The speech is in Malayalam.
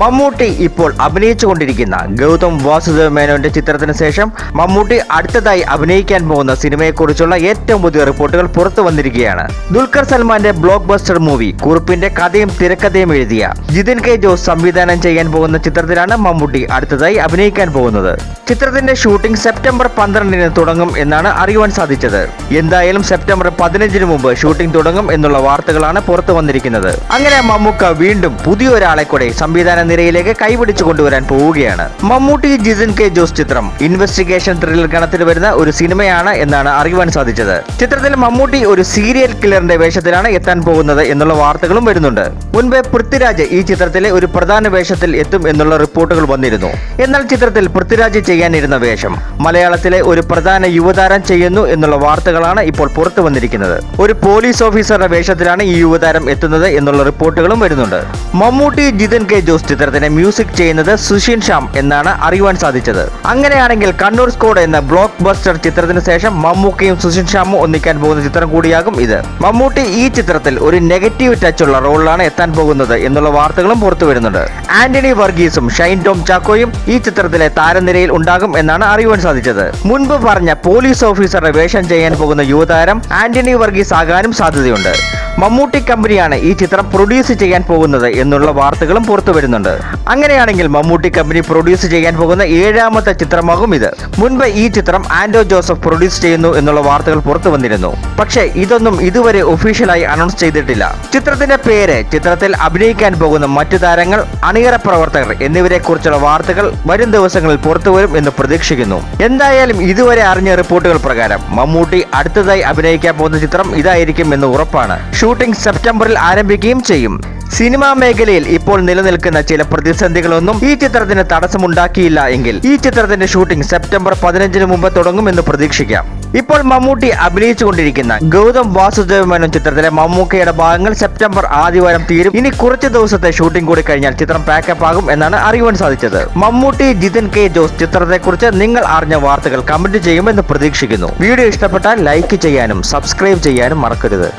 മമ്മൂട്ടി ഇപ്പോൾ അഭിനയിച്ചുകൊണ്ടിരിക്കുന്ന ഗൗതം വാസുദേവ് മേനോന്റെ ചിത്രത്തിന് ശേഷം മമ്മൂട്ടി അടുത്തതായി അഭിനയിക്കാൻ പോകുന്ന സിനിമയെക്കുറിച്ചുള്ള ഏറ്റവും പുതിയ റിപ്പോർട്ടുകൾ പുറത്തു വന്നിരിക്കുകയാണ്. ദുൽഖർ സൽമാന്റെ ബ്ലോക്ക് ബസ്റ്റർ മൂവി കുറിപ്പിന്റെ കഥയും തിരക്കഥയും എഴുതിയ ജിതിൻ കെ ജോസ് സംവിധാനം ചെയ്യാൻ പോകുന്ന ചിത്രത്തിലാണ് മമ്മൂട്ടി അടുത്തതായി അഭിനയിക്കാൻ പോകുന്നത്. ചിത്രത്തിന്റെ ഷൂട്ടിംഗ് സെപ്റ്റംബർ പന്ത്രണ്ടിന് തുടങ്ങും എന്നാണ് അറിയുവാൻ സാധിച്ചത്. എന്തായാലും സെപ്റ്റംബർ പതിനഞ്ചിന് മുമ്പ് ഷൂട്ടിംഗ് തുടങ്ങും എന്നുള്ള വാർത്തകളാണ് പുറത്തു വന്നിരിക്കുന്നത്. അങ്ങനെ മമ്മൂക്ക വീണ്ടും പുതിയൊരാളെ കൂടെ സംവിധാന നിരയിലേക്ക് കൈപിടിച്ചു കൊണ്ടുവരാൻ പോവുകയാണ്. മമ്മൂട്ടി ജിതിൻ കെ ജോസ് ചിത്രം. ഇൻവെസ്റ്റിഗേഷൻ ത്രില്ലർ ഗണത്തിൽ വരുന്ന ഒരു സിനിമയാണ് എന്നാണ് അറിയുവാൻ സാധിച്ചത്. ചിത്രത്തിൽ മമ്മൂട്ടി ഒരു സീരിയൽ കില്ലറിന്റെ വേഷത്തിലാണ് എത്താൻ പോകുന്നത് എന്നുള്ള വാർത്തകളും വരുന്നുണ്ട്. മുൻപ് പൃഥ്വിരാജ് ഈ ചിത്രത്തിലെ ഒരു പ്രധാന വേഷത്തിൽ എത്തും എന്നുള്ള റിപ്പോർട്ടുകൾ വന്നിരുന്നു. എന്നാൽ ചിത്രത്തിൽ പൃഥ്വിരാജ് ചെയ്യാനിരുന്ന വേഷം മലയാളത്തിലെ ഒരു പ്രധാന യുവതാരം ചെയ്യുന്നു എന്നുള്ള വാർത്തകളാണ് ഇപ്പോൾ പുറത്തു വന്നിരിക്കുന്നത്. ഒരു പോലീസ് ഓഫീസറുടെ വേഷത്തിലാണ് ഈ യുവതാരം എത്തുന്നത് എന്നുള്ള റിപ്പോർട്ടുകളും വരുന്നുണ്ട്. മമ്മൂട്ടി ജിതൻ കെ ജോസ് ചിത്രത്തിന് മ്യൂസിക് ചെയ്യുന്നത് സുഷിൻ ഷ്യാം എന്നാണ് അറിയുവാൻ സാധിച്ചത്. അങ്ങനെയാണെങ്കിൽ കണ്ണൂർ സ്കോഡ് എന്ന ബ്ലോക്ക് ബസ്റ്റർ ചിത്രത്തിന് ശേഷം മമ്മൂക്കയും സുഷിൻ ഷ്യാമും ഒന്നിക്കാൻ പോകുന്ന ചിത്രം കൂടിയാകും ഇത്. മമ്മൂട്ടി ഈ ചിത്രത്തിൽ ഒരു നെഗറ്റീവ് ടച്ച് ഉള്ള റോളിലാണ് എത്താൻ പോകുന്നത് എന്നുള്ള വാർത്തകളും പുറത്തു വരുന്നുണ്ട്. ആന്റണി വർഗീസും ഷൈൻ ടോം ചാക്കോയും ഈ ചിത്രത്തിലെ താരനിരയിൽ ഉണ്ടാകും എന്നാണ് അറിയുവാൻ സാധിച്ചത്. മുൻപ് പറഞ്ഞ പോലീസ് ഓഫീസറുടെ വേഷം ചെയ്യാൻ പോകുന്ന യുവതാരം ആന്റണി വർഗീസ് ആകാനും സാധ്യതയുണ്ട്. മമ്മൂട്ടി കമ്പനിയാണ് ഈ ചിത്രം പ്രൊഡ്യൂസ് ചെയ്യാൻ പോകുന്നത് എന്നുള്ള വാർത്തകളും പുറത്തു വരുന്നുണ്ട്. അങ്ങനെയാണെങ്കിൽ മമ്മൂട്ടി കമ്പനി പ്രൊഡ്യൂസ് ചെയ്യാൻ പോകുന്ന ഏഴാമത്തെ ചിത്രമാകും ഇത്. മുൻപ് ഈ ചിത്രം ആന്റോ ജോസഫ് പ്രൊഡ്യൂസ് ചെയ്യുന്നു എന്നുള്ള വാർത്തകൾ പുറത്തു വന്നിരുന്നു. പക്ഷേ ഇതൊന്നും ഇതുവരെ ഒഫീഷ്യലായി അനൗൺസ് ചെയ്തിട്ടില്ല. ചിത്രത്തിന്റെ പേര് ചിത്രത്തിൽ അഭിനയിക്കാൻ പോകുന്ന മറ്റു താരങ്ങൾ അണിയറ പ്രവർത്തകർ എന്നിവരെ കുറിച്ചുള്ള വാർത്തകൾ വരും ദിവസങ്ങളിൽ പുറത്തുവരും എന്ന് പ്രതീക്ഷിക്കുന്നു. എന്തായാലും ഇതുവരെ അറിഞ്ഞ റിപ്പോർട്ടുകൾ പ്രകാരം മമ്മൂട്ടി അടുത്തതായി അഭിനയിക്കാൻ പോകുന്ന ചിത്രം ഇതായിരിക്കും എന്ന് ഉറപ്പാണ്. ഷൂട്ടിംഗ് സെപ്റ്റംബറിൽ ആരംഭിക്കുകയും ചെയ്യും. സിനിമാ മേഖലയിൽ ഇപ്പോൾ നിലനിൽക്കുന്ന ചില പ്രതിസന്ധികളൊന്നും ഈ ചിത്രത്തിന് തടസ്സമുണ്ടാക്കിയില്ല എങ്കിൽ ഈ ചിത്രത്തിന്റെ ഷൂട്ടിംഗ് സെപ്റ്റംബർ പതിനഞ്ചിന് മുമ്പ് തുടങ്ങുമെന്ന് പ്രതീക്ഷിക്കാം. ഇപ്പോൾ മമ്മൂട്ടി അഭിനയിച്ചുകൊണ്ടിരിക്കുന്ന ഗൗതം വാസുദേവ മേനോൻ ചിത്രത്തിലെ മമ്മൂക്കയുടെ ഭാഗങ്ങൾ സെപ്റ്റംബർ ആദ്യവാരം തീരും. ഇനി കുറച്ച് ദിവസത്തെ ഷൂട്ടിംഗ് കൂടി കഴിഞ്ഞാൽ ചിത്രം പാക്കപ്പ് ആകും എന്നാണ് അറിയുവാൻ സാധിച്ചത്. മമ്മൂട്ടി ജിതിൻ കെ ജോസ് ചിത്രത്തെക്കുറിച്ച് നിങ്ങൾ അറിഞ്ഞ വാർത്തകൾ കമന്റ് ചെയ്യുമെന്ന് പ്രതീക്ഷിക്കുന്നു. വീഡിയോ ഇഷ്ടപ്പെട്ടാൽ ലൈക്ക് ചെയ്യാനും സബ്സ്ക്രൈബ് ചെയ്യാനും മറക്കരുത്.